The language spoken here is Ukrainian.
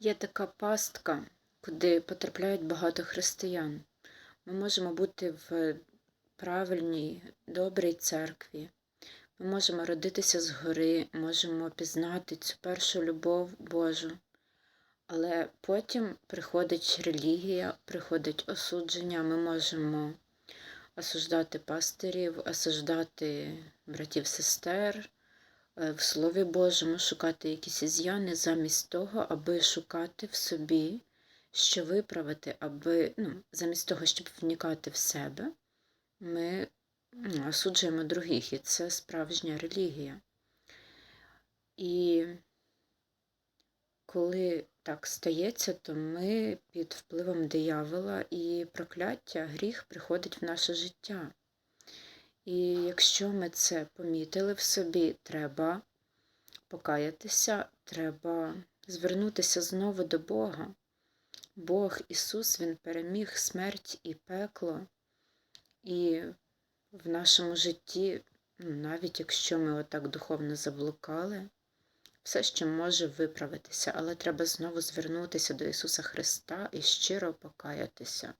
Є така пастка, куди потрапляють багато християн. Ми можемо бути в правильній, добрій церкві. Ми можемо родитися згори, можемо пізнати цю першу любов Божу. Але потім приходить релігія, приходить осудження. Ми можемо осуждати пастирів, осуждати братів, сестер, е, в Слові Божому шукати якісь із'яни замість того, аби шукати в собі, що виправити, аби, ну, замість того, щоб вникати в себе, ми ну, осуджуємо других, і це справжня релігія. І коли так стається, то ми під впливом диявола і прокляття, гріх приходить в наше життя. І якщо ми це помітили в собі, треба покаятися, треба звернутися знову до Бога. Бог Ісус, Він переміг смерть і пекло, і в нашому житті, ну, навіть якщо ми отак духовно заблукали, все ще може виправитися, але треба знову звернутися до Ісуса Христа і щиро покаятися.